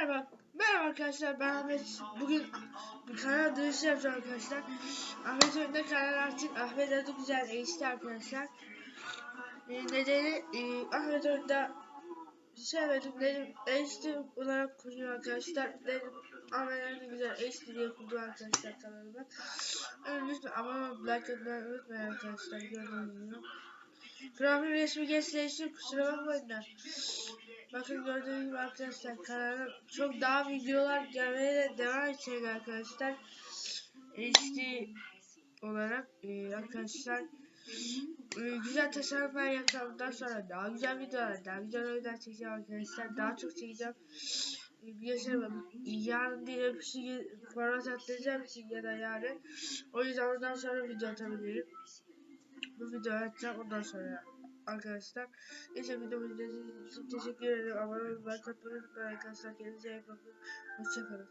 Merhaba, merhaba arkadaşlar ben Ahmet. Bugün bir kanal dönüşü yapacağım arkadaşlar. Ahmet önünde kanal artık Ahmet adı güzel değişti arkadaşlar. Ee, nedeni e, Ahmet önünde sevmedim dedim HD olarak kuruyor arkadaşlar. Dedim Ahmet adı güzel HD diye kurdu arkadaşlar kanalımı. Evet, lütfen abone olup like atmayı unutmayın arkadaşlar gördüğünüz gibi. Profil resmi için kusura bakmayın da. Bakın gördüğünüz gibi arkadaşlar kanalım çok daha videolar gelmeye de devam edecek arkadaşlar. HD olarak e, arkadaşlar e, güzel tasarımlar yaptıktan sonra daha güzel videolar, daha güzel oyunlar çekeceğim arkadaşlar. Daha çok çekeceğim. E, Biliyorsunuz yarın değil hepsi format attıracağım için ya da yarın. O yüzden ondan sonra video atabilirim. Bu videoyu atacağım ondan sonra arkadaşlar. Neyse videomu izlediğiniz için teşekkür ederim. Abone olmayı, like atmayı unutmayın arkadaşlar. Kendinize iyi bakın. Hoşçakalın.